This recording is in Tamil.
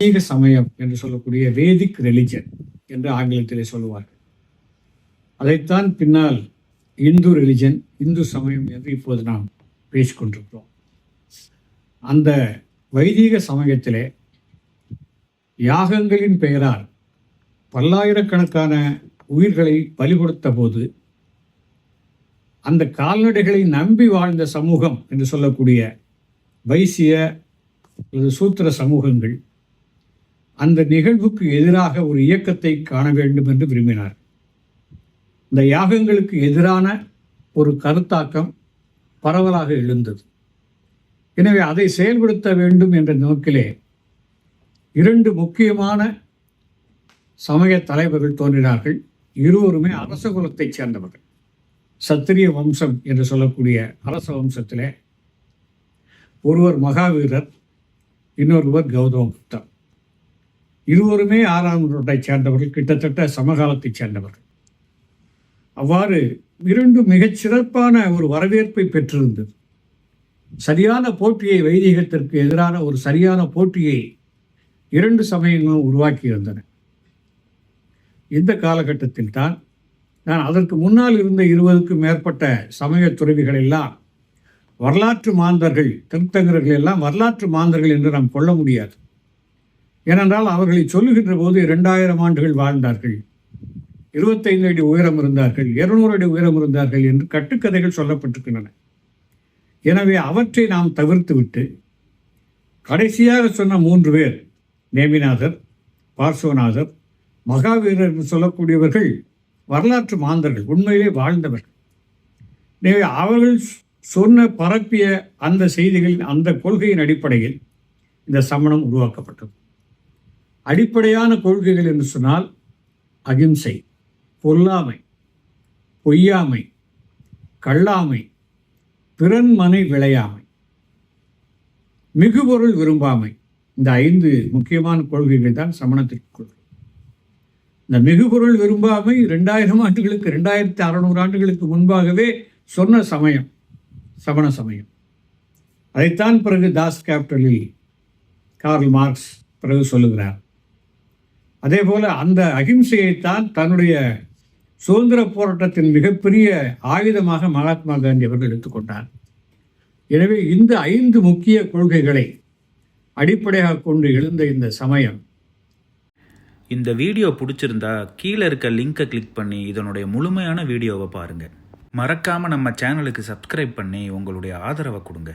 வைதிக சமயம் என்று சொல்லக்கூடிய வேதிக் ரெலிஜன் என்று ஆங்கிலத்திலே சொல்லுவார்கள். அதைத்தான் பின்னால் இந்து ரிலிஜன் இந்து சமயம் என்று இப்போது நாம் பேசிக்கொண்டிருக்கிறோம். அந்த வைதீக சமயத்திலே யாகங்களின் பெயரால் பல்லாயிரக்கணக்கான உயிர்களை பலி கொடுத்த போது அந்த கால்நடைகளை நம்பி வாழ்ந்த சமூகம் என்று சொல்லக்கூடிய வைசிய சூத்திர சமூகங்கள் அந்த நிகழ்வுக்கு எதிராக ஒரு இயக்கத்தை காண வேண்டும் என்று விரும்பினார். இந்த யாகங்களுக்கு எதிரான ஒரு கருத்தாக்கம் பரவலாக எழுந்தது. எனவே அதை செயல்படுத்த வேண்டும் என்ற நோக்கிலே இரண்டு முக்கியமான சமய தலைவர்கள் தோன்றினார்கள். இருவருமே அரச குலத்தைச் சேர்ந்தவர்கள். சத்திரிய வம்சம் என்று சொல்லக்கூடிய அரச வம்சத்திலே ஒருவர் மகாவீரர் இன்னொருவர் கௌதம புத்தர். இருவருமே ஆறாம் நூற்றாண்டை சேர்ந்தவர்கள் கிட்டத்தட்ட சமகாலத்தைச் சேர்ந்தவர்கள். அவ்வாறு இரண்டு மிகச் சிறப்பான ஒரு வரவேற்பை பெற்றிருந்தது. சரியான போட்டியை வைதிகத்திற்கு எதிரான ஒரு சரியான போட்டியை இரண்டு சமயங்களும் உருவாக்கியிருந்தன. இந்த காலகட்டத்தில் தான் நான் அதற்கு முன்னால் இருந்த இருபதுக்கும் மேற்பட்ட சமய துறவிகள் எல்லாம் வரலாற்று மாந்தர்கள் திருத்தங்கர்கள் எல்லாம் வரலாற்று மாந்தர்கள் என்று நாம் கொள்ள முடியாது. ஏனென்றால் அவர்களை சொல்லுகின்ற போது இரண்டாயிரம் ஆண்டுகள் வாழ்ந்தார்கள். இருபத்தைந்து அடி உயரம் இருந்தார்கள் இருநூறு அடி உயரம் இருந்தார்கள் என்று கட்டுக்கதைகள் சொல்லப்பட்டிருக்கின்றன. எனவே அவற்றை நாம் தவிர்த்துவிட்டு கடைசியாக சொன்ன மூன்று பேர் நேமிநாதர் பார்ஸ்வநாதர் மகாவீரர் என்று சொல்லக்கூடியவர்கள் வரலாற்று மாந்தர்கள் உண்மையிலே வாழ்ந்தவர்கள். எனவே அவர்கள் சொன்ன பரப்பிய அந்த செய்திகளின் அந்த கொள்கையின் அடிப்படையில் இந்த சமணம் உருவாக்கப்பட்டது. அடிப்படையான கொள்கைகள் என்று சொன்னால் அகிம்சை பொல்லாமை பொய்யாமை கள்ளாமை பிறன்மனை விளையாமை மிகுபொருள் விரும்பாமை இந்த ஐந்து முக்கியமான கொள்கைகள் தான் சமணத்திற்கு கொள்கை. இந்த மிகுபொருள் விரும்பாமை ரெண்டாயிரம் ஆண்டுகளுக்கு ரெண்டாயிரத்தி அறநூறு ஆண்டுகளுக்கு முன்பாகவே சொன்ன சமயம் சமண சமயம். அதைத்தான் பிறகு தாஸ் கேபிட்டலில் கார்ல் மார்க்ஸ் பிறகு சொல்லுகிறார். அதே போல் அந்த அகிம்சையைத்தான் தன்னுடைய சுதந்திர போராட்டத்தின் மிகப்பெரிய ஆயுதமாக மகாத்மா காந்தி அவர்கள் எடுத்துக்கொண்டார். எனவே இந்த ஐந்து முக்கிய கொள்கைகளை அடிப்படையாக கொண்டு எழுந்த இந்த சமயம். இந்த வீடியோ பிடிச்சிருந்தா கீழே இருக்க லிங்கை கிளிக் பண்ணி இதனுடைய முழுமையான வீடியோவை பாருங்கள் மறக்காமல் நம்ம சேனலுக்கு சப்ஸ்கிரைப் பண்ணி உங்களுடைய ஆதரவை கொடுங்க.